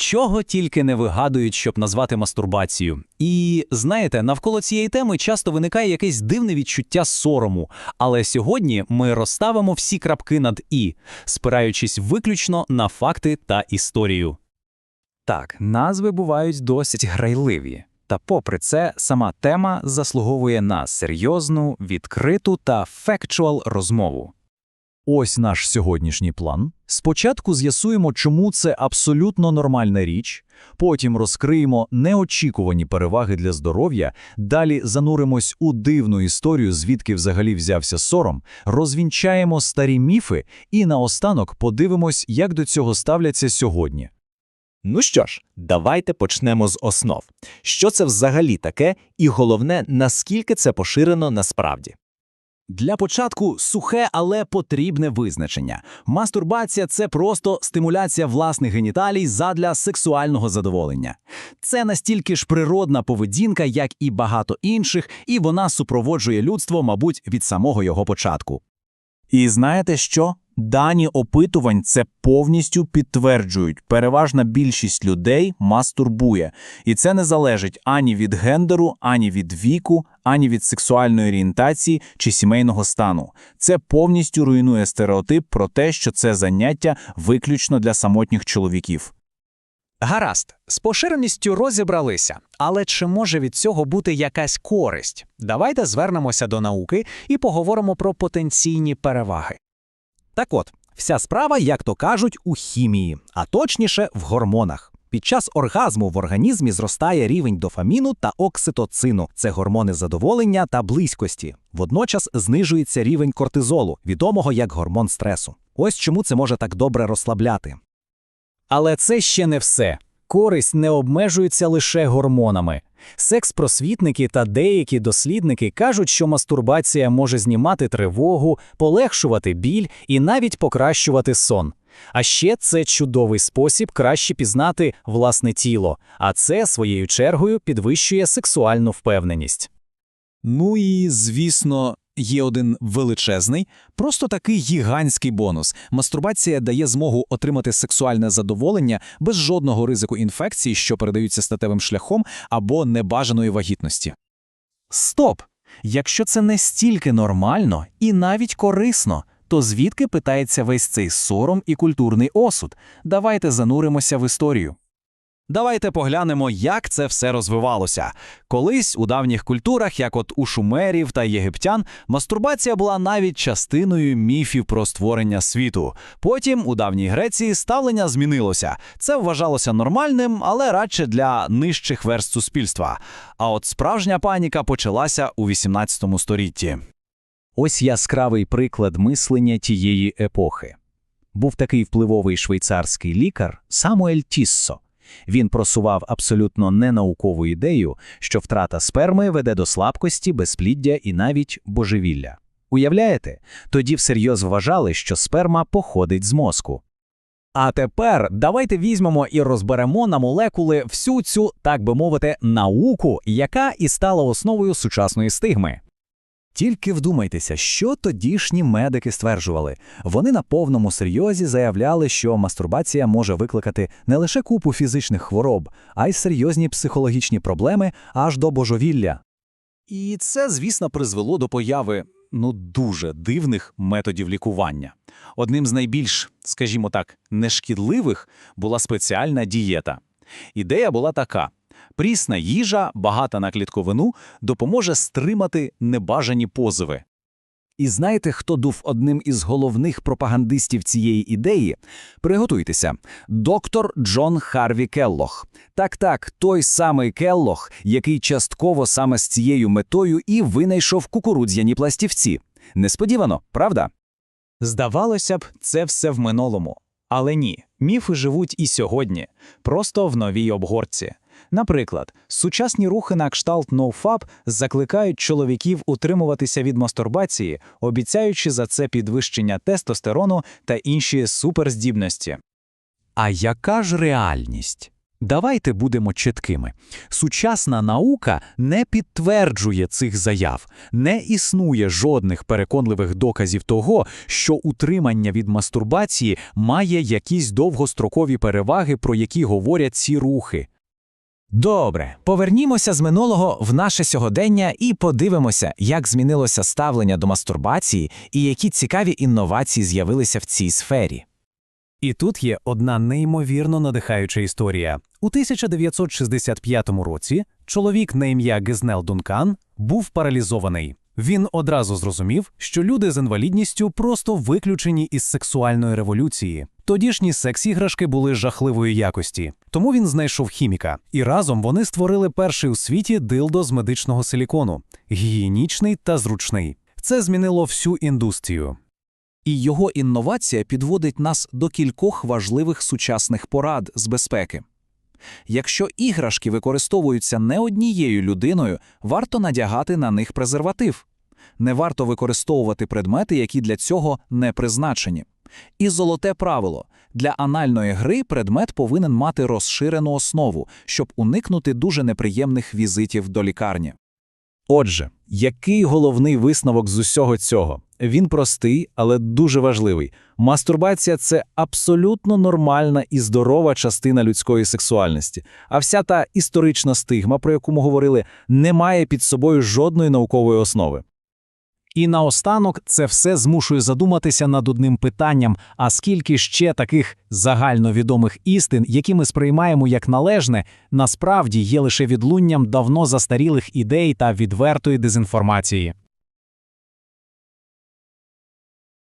Чого тільки не вигадують, щоб назвати мастурбацію. І знаєте, навколо цієї теми часто виникає якесь дивне відчуття сорому. Але сьогодні ми розставимо всі крапки над і, спираючись виключно на факти та історію. Так, назви бувають досить грайливі. Та попри це, сама тема заслуговує на серйозну, відкриту та фекчуал розмову. Ось наш сьогоднішній план. Спочатку з'ясуємо, чому це абсолютно нормальна річ, потім розкриємо неочікувані переваги для здоров'я, далі зануримось у дивну історію, звідки взагалі взявся сором, розвінчаємо старі міфи і наостанок подивимось, як до цього ставляться сьогодні. Ну що ж, давайте почнемо з основ. Що це взагалі таке, і головне, наскільки це поширено насправді. Для початку сухе, але потрібне визначення. Мастурбація це просто стимуляція власних геніталій задля сексуального задоволення. Це настільки ж природна поведінка, як і багато інших, і вона супроводжує людство, мабуть, від самого його початку. І знаєте що? Дані опитувань це повністю підтверджують. Переважна більшість людей мастурбує. І це не залежить ані від гендеру, ані від віку, ані від сексуальної орієнтації чи сімейного стану. Це повністю руйнує стереотип про те, що це заняття виключно для самотніх чоловіків. Гаразд, з поширеністю розібралися, але чи може від цього бути якась користь? Давайте звернемося до науки і поговоримо про потенційні переваги. Так от, вся справа, як то кажуть, у хімії, а точніше в гормонах. Під час оргазму в організмі зростає рівень дофаміну та окситоцину це гормони задоволення та близькості. Водночас знижується рівень кортизолу, відомого як гормон стресу. Ось чому це може так добре розслабляти. Але це ще не все. Користь не обмежується лише гормонами. Секс-просвітники та деякі дослідники кажуть, що мастурбація може знімати тривогу, полегшувати біль і навіть покращувати сон. А ще це чудовий спосіб краще пізнати власне тіло, а це своєю чергою підвищує сексуальну впевненість. Ну і, звісно, є один величезний, просто такий гігантський бонус. Мастурбація дає змогу отримати сексуальне задоволення без жодного ризику інфекцій, що передаються статевим шляхом або небажаної вагітності. Стоп! Якщо це не стільки нормально і навіть корисно, то звідки питається весь цей сором і культурний осуд? Давайте зануримося в історію. Давайте поглянемо, як це все розвивалося. Колись у давніх культурах, як от у шумерів та єгиптян, мастурбація була навіть частиною міфів про створення світу. Потім у давній Греції ставлення змінилося. Це вважалося нормальним, але радше для нижчих верст суспільства. А от справжня паніка почалася у 18 столітті. Ось яскравий приклад мислення тієї епохи. Був такий впливовий швейцарський лікар Самуель Тіссо. Він просував абсолютно ненаукову ідею, що втрата сперми веде до слабкості, безпліддя і навіть божевілля. Уявляєте? Тоді всерйоз вважали, що сперма походить з мозку. А тепер давайте візьмемо і розберемо на молекули всю цю, так би мовити, науку, яка і стала основою сучасної стигми. Тільки вдумайтеся, що тодішні медики стверджували. Вони на повному серйозі заявляли, що мастурбація може викликати не лише купу фізичних хвороб, а й серйозні психологічні проблеми аж до божовілля. І це, звісно, призвело до появи ну дуже дивних методів лікування. Одним з найбільш, скажімо так, нешкідливих була спеціальна дієта. Ідея була така. Прісна їжа, багата на клітковину, допоможе стримати небажані позови. І знаєте, хто був одним із головних пропагандистів цієї ідеї? Приготуйтеся. Доктор Джон Харві Келлох. Так-так, той самий Келлох, який частково саме з цією метою і винайшов кукурудзяні пластівці. Несподівано, правда? Здавалося б, це все в минулому. Але ні, міфи живуть і сьогодні, просто в новій обгорці. Наприклад, сучасні рухи на кшталт NoFap закликають чоловіків утримуватися від мастурбації, обіцяючи за це підвищення тестостерону та інші суперздібності. А яка ж реальність? Давайте будемо чіткими. Сучасна наука не підтверджує цих заяв. Не існує жодних переконливих доказів того, що утримання від мастурбації має якісь довгострокові переваги, про які говорять ці рухи. Добре, повернімося з минулого в наше сьогодення і подивимося, як змінилося ставлення до мастурбації і які цікаві інновації з'явилися в цій сфері. І тут є одна неймовірно надихаюча історія. У 1965 році чоловік на ім'я Гезнел Дункан був паралізований. Він одразу зрозумів, що люди з інвалідністю просто виключені із сексуальної революції. Тодішні секс-іграшки були жахливої якості, тому він знайшов хіміка, і разом вони створили перший у світі дилдо з медичного силікону, гігієнічний та зручний. Це змінило всю індустрію. І його інновація підводить нас до кількох важливих сучасних порад з безпеки. Якщо іграшки використовуються не однією людиною, варто надягати на них презерватив. Не варто використовувати предмети, які для цього не призначені. І золоте правило – для анальної гри предмет повинен мати розширену основу, щоб уникнути дуже неприємних візитів до лікарні. Отже, який головний висновок з усього цього? Він простий, але дуже важливий. Мастурбація це абсолютно нормальна і здорова частина людської сексуальності. А вся та історична стигма, про яку ми говорили, не має під собою жодної наукової основи. І наостанок це все змушує задуматися над одним питанням: а скільки ще таких загальновідомих істин, які ми сприймаємо як належне, насправді є лише відлунням давно застарілих ідей та відвертої дезінформації.